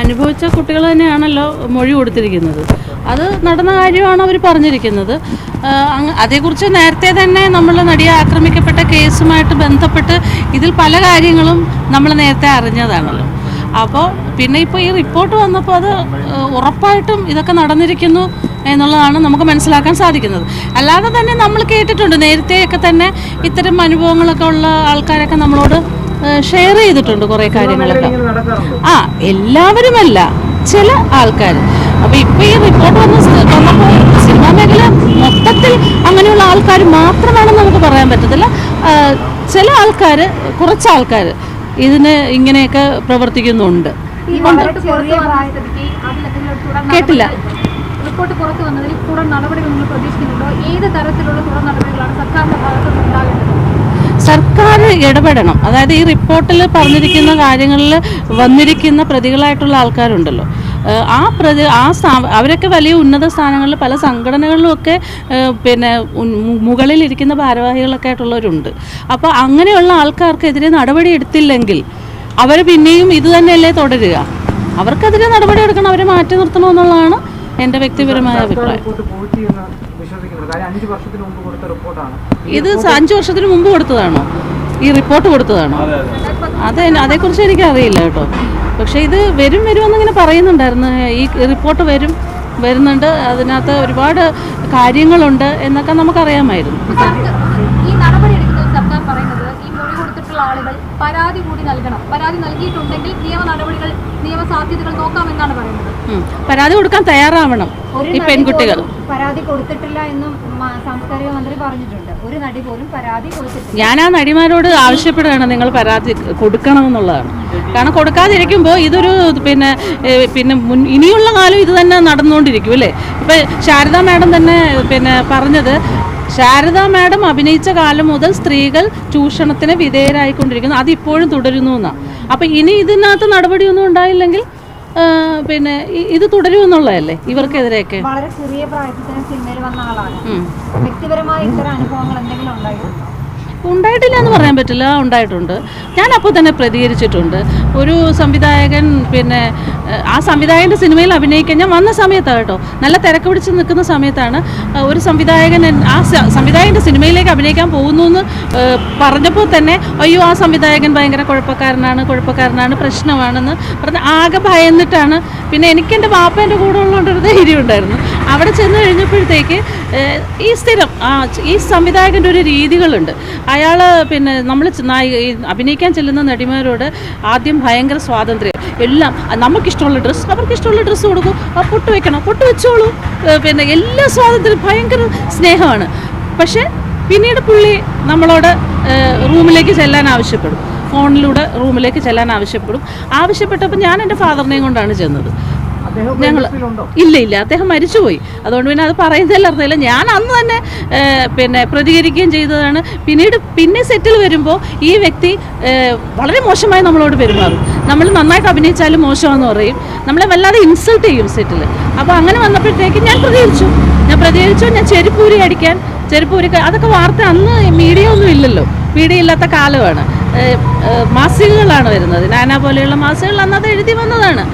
അനുഭവിച്ച കുട്ടികൾ തന്നെയാണല്ലോ മൊഴി കൊടുത്തിരിക്കുന്നത്. അത് നടന്ന കാര്യമാണ് അവർ പറഞ്ഞിരിക്കുന്നത്. അതേക്കുറിച്ച് നേരത്തെ തന്നെ നമ്മൾ നടിയെ ആക്രമിക്കപ്പെട്ട കേസുമായിട്ട് ബന്ധപ്പെട്ട് ഇതിൽ പല കാര്യങ്ങളും നമ്മൾ നേരത്തെ അറിഞ്ഞതാണല്ലോ. അപ്പോൾ പിന്നെ ഇപ്പോൾ ഈ റിപ്പോർട്ട് വന്നപ്പോൾ അത് ഉറപ്പായിട്ടും ഇതൊക്കെ നടന്നിരിക്കുന്നു എന്നുള്ളതാണ് നമുക്ക് മനസ്സിലാക്കാൻ സാധിക്കുന്നത്. അല്ലാതെ തന്നെ നമ്മൾ കേട്ടിട്ടുണ്ട് നേരത്തെയൊക്കെ തന്നെ ഇത്തരം അനുഭവങ്ങളൊക്കെ ഉള്ള ആൾക്കാരൊക്കെ നമ്മളോട് ഷെയർ ചെയ്തിട്ടുണ്ട് കുറേ കാര്യങ്ങളൊക്കെ. ആ എല്ലാവരുമല്ല ചില ആൾക്കാർ അപ്പോൾ ഇപ്പോൾ ഈ റിപ്പോർട്ട് വന്ന വന്നപ്പോൾ സിനിമാ മേഖല മൊത്തത്തിൽ അങ്ങനെയുള്ള ആൾക്കാർ മാത്രമാണെന്ന് നമുക്ക് പറയാൻ പറ്റത്തില്ല. ചില ആൾക്കാർ കുറച്ച് ആൾക്കാർ ഇതിന് ഇങ്ങനെയൊക്കെ പ്രവർത്തിക്കുന്നുണ്ട്. കേട്ടില്ല. റിപ്പോർട്ട് പുറത്തു വന്നതിൽ തുടർ നടപടികൾ നിങ്ങൾ പ്രതീക്ഷിക്കുന്നുണ്ടോ? ഏത് തരത്തിലുള്ള തുടർ നടപടികളാണ് സർക്കാരിന്റെ ഭാഗത്തുനിന്ന് ഉണ്ടാകേണ്ടത്? സർക്കാർ ഇടപെടണം. അതായത് ഈ റിപ്പോർട്ടിൽ പറഞ്ഞിരിക്കുന്ന കാര്യങ്ങളിൽ വന്നിരിക്കുന്ന പ്രതികളായിട്ടുള്ള ആൾക്കാരുണ്ടല്ലോ. ആ പ്രതി ആ അവരൊക്കെ വലിയ ഉന്നത സ്ഥാനങ്ങളിൽ പല സംഘടനകളിലുമൊക്കെ പിന്നെ മുകളിലിരിക്കുന്ന ഭാരവാഹികളൊക്കെ ആയിട്ടുള്ളവരുണ്ട്. അപ്പോൾ അങ്ങനെയുള്ള ആൾക്കാർക്കെതിരെ നടപടി എടുത്തില്ലെങ്കിൽ അവർ പിന്നെയും ഇത് തന്നെയല്ലേ തുടരുക. അവർക്കെതിരെ നടപടി എടുക്കണം അവരെ മാറ്റി നിർത്തണമെന്നുള്ളതാണ് എന്റെ വ്യക്തിപരമായ അഭിപ്രായം. ഇത് അഞ്ച് വർഷത്തിന് മുമ്പ് കൊടുത്തതാണോ? ഈ റിപ്പോർട്ട് കൊടുത്തതാണോ. അത് അതേക്കുറിച്ച് എനിക്ക് അറിയില്ല കേട്ടോ. പക്ഷേ ഇത് വരും വരുമെന്നിങ്ങനെ പറയുന്നുണ്ടായിരുന്നു. ഈ റിപ്പോർട്ട് വരും വരുന്നുണ്ട്. അതിനകത്ത് ഒരുപാട് കാര്യങ്ങളുണ്ട് എന്നൊക്കെ നമുക്കറിയാമായിരുന്നു. ഈ നടപടി എടുക്കുന്നത് പറയുന്നത് ഈ മൊഴി കൊടുത്തിട്ടുള്ള ആളുകൾ പരാതി കൂടി നൽകണം. പരാതി നൽകിയിട്ടുണ്ടെങ്കിൽ നിയമ നടപടികൾ നിയമ സാധ്യതകൾ നോക്കാമെന്നാണ് പറയുന്നത്. പരാതി കൊടുക്കാൻ തയ്യാറാവണം ഈ പെൺകുട്ടികൾ. പരാതി കൊടുത്തിട്ടില്ല എന്നും സാംസ്കാരിക മന്ത്രി പറഞ്ഞിട്ടുണ്ട്. ഒരു നടി പോലും പരാതി നടിമാരോട് ആവശ്യപ്പെടുകയാണ് നിങ്ങൾ പരാതി കൊടുക്കണമെന്നുള്ളതാണ്. കാരണം കൊടുക്കാതിരിക്കുമ്പോൾ ഇതൊരു പിന്നെ പിന്നെ മുൻ ഇനിയുള്ള കാലം ഇത് തന്നെ നടന്നുകൊണ്ടിരിക്കും അല്ലേ? ഇപ്പം ശാരദ മാഡം തന്നെ പിന്നെ പറഞ്ഞത് ശാരദ മാഡം അഭിനയിച്ച കാലം മുതൽ സ്ത്രീകൾ ചൂഷണത്തിന് വിധേയരായിക്കൊണ്ടിരിക്കുന്നു. അതിപ്പോഴും തുടരുന്നു എന്നാണ് അപ്പം ഇനി ഇതിനകത്ത് നടപടിയൊന്നും ഉണ്ടായില്ലെങ്കിൽ പിന്നെ ഇത് തുടരുമെന്നുള്ളതല്ലേ ഇവർക്കെതിരെയൊക്കെ? വളരെ ചെറിയ പ്രായത്തിൽ സിനിമയിൽ വന്ന ആളാണ്. വ്യക്തിപരമായ ഇത്തരം അനുഭവങ്ങൾ എന്തെങ്കിലും ഉണ്ടായിട്ടുണ്ടോ ഉണ്ടായിട്ടില്ല എന്ന് പറയാൻ പറ്റില്ല. ഉണ്ടായിട്ടുണ്ട്. ഞാൻ അപ്പോൾ തന്നെ പ്രതികരിച്ചിട്ടുണ്ട്. ഒരു സംവിധായകൻ പിന്നെ ആ സംവിധായകന്റെ സിനിമയിൽ അഭിനയിക്കാൻ ഞാൻ വന്ന സമയത്താണ് കേട്ടോ. നല്ല തിരക്ക് പിടിച്ച് നിൽക്കുന്ന സമയത്താണ് ഒരു സംവിധായകൻ ആ സംവിധായകന്റെ സിനിമയിലേക്ക് അഭിനയിക്കാൻ പോകുന്നു എന്ന് പറഞ്ഞപ്പോൾ തന്നെ അയ്യോ ആ സംവിധായകൻ ഭയങ്കര കുഴപ്പക്കാരനാണ് കുഴപ്പക്കാരനാണ് പ്രശ്നമാണെന്ന് പറഞ്ഞ് ആകെ ഭയന്നിട്ടാണ്. പിന്നെ എനിക്ക് എന്റെ വാപ്പേന്റെ കൂടെ ഉള്ളതുകൊണ്ട് ഒരു ധൈര്യം ഉണ്ടായിരുന്നു. അവിടെ ചെന്ന് കഴിഞ്ഞപ്പോഴത്തേക്ക് ഈ സ്ഥിരം ഈ സംവിധായകന്റെ ഒരു രീതികളുണ്ട്. അയാൾ പിന്നെ നമ്മൾ അഭിനയിക്കാൻ ചെല്ലുന്ന നടിമാരോട് ആദ്യം ഭയങ്കര സ്വാതന്ത്ര്യം. എല്ലാം നമുക്കിഷ്ടമുള്ള ഡ്രസ്സ് അവർക്ക് ഇഷ്ടമുള്ള ഡ്രസ്സ് കൊടുക്കും. പൊട്ട് വെക്കണം പൊട്ട് വെച്ചോളൂ. പിന്നെ എല്ലാ സ്വാതന്ത്ര്യം ഭയങ്കര സ്നേഹമാണ്. പക്ഷേ പിന്നീട് പുള്ളി നമ്മളോട് റൂമിലേക്ക് ചെല്ലാൻ ആവശ്യപ്പെടും. ഫോണിലൂടെ റൂമിലേക്ക് ചെല്ലാൻ ആവശ്യപ്പെടും. ആവശ്യപ്പെട്ടപ്പോൾ ഞാൻ എന്റെ ഫാദറിനെയും കൊണ്ടാണ് ചെന്നത്. ഞങ്ങൾ ഇല്ല ഇല്ല അദ്ദേഹം മരിച്ചുപോയി. അതുകൊണ്ട് പിന്നെ അത് പറയുന്നതിൽ അർത്ഥമില്ല ഞാൻ അന്ന് തന്നെ പിന്നെ പ്രതികരിക്കുകയും ചെയ്തതാണ്. പിന്നീട് പിന്നെ സെറ്റിൽ വരുമ്പോൾ ഈ വ്യക്തി വളരെ മോശമായി നമ്മളോട് പെരുമാറും. നമ്മൾ നന്നായിട്ട് അഭിനയിച്ചാലും മോശമാണെന്ന് പറയും. നമ്മളെ വല്ലാതെ ഇൻസൾട്ട് ചെയ്യും സെറ്റിൽ അപ്പോൾ അങ്ങനെ വന്നപ്പോഴത്തേക്ക് ഞാൻ പ്രതികരിച്ചു. ഞാൻ പ്രതികരിച്ചു ഞാൻ ചെരുപ്പൂരി അടിക്കാൻ ചെരുപ്പൂരി അതൊക്കെ വാർത്ത അന്ന് മീഡിയ ഒന്നും ഇല്ലല്ലോ. മീഡിയ ഇല്ലാത്ത കാലമാണ്. മാസികകളാണ് വരുന്നത്. നാനാ പോലെയുള്ള മാസികകൾ അന്നത് എഴുതി വന്നതാണ്.